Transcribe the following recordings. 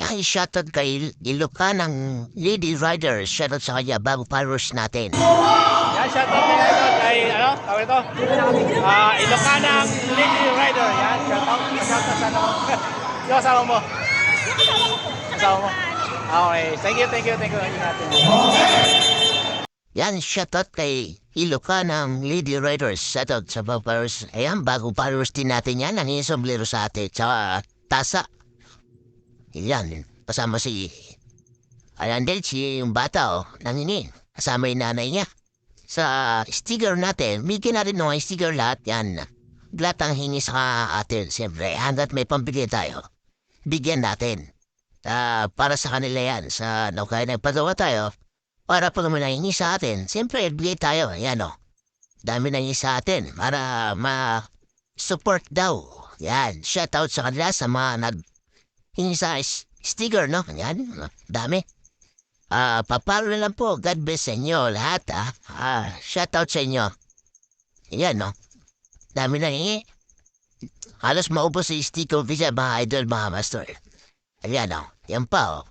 Yan, shoutout kay Ilocanang Lady Rider. Shoutout sa kanya bago followers natin. Yan, shoutout kay Idol. Kay, ano, tawag ito? Ah, Ilocanang Lady Rider. Yan, shoutout. Shoutout sa ano. Yung asawa mo. Asawa mo. Okay. Thank you, thank you, thank you. Yan, shoutout kay Ilocanang Lady Rider. Shoutout sa mga followers. Ayan, bago followers din natin yan. Ang sombrero sa atin. Tsaka tasa. Yan, kasama si... Ayan din, si yung bata, oh, nangingin. Kasama yung nanay niya. Sa sticker natin, bigyan natin ng mga sticker lahat yan. Lahat ang hingi sa atin, siyempre. Hanggat may pambigay tayo, bigyan natin. Ah, para sa kanila yan, sa no, kaya nagpagawa tayo, para pag may nangingi sa atin, siyempre, bigay tayo. Yan, oh. Dami nangingi sa atin para ma-support daw. Yan, shoutout sa kanila sa mga nag hingi sa sticker, no? Yan, dami. Ah, papalo na lang po. God bless sa inyo lahat, ah. Ah, shout out sa inyo. Yan, no? Dami na hingi. Halos maubos sa sticker visa, mga idol, mga master. Ayan, no? Yan pa, oh.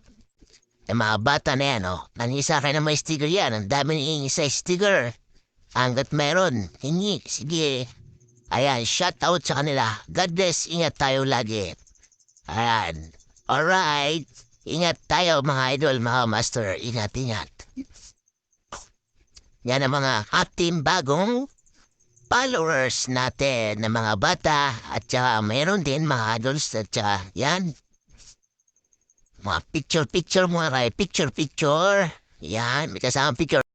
Yung mga bata na yan, oh. Nangingi sa akin na may sticker yan. Ang dami hingi sa sticker. Hanggat meron, hingi. Sige. Ayan, shout out sa kanila. God bless. Ingat tayo lagi. Ayan. Alright. Ingat tayo mga idol, mga master. Ingat, ingat. Yan ang mga ating bagong followers natin na mga bata at saka mayroon din mga adults at saka yan. Mga picture-picture mga kay picture-picture. Yan, may kasamang picture.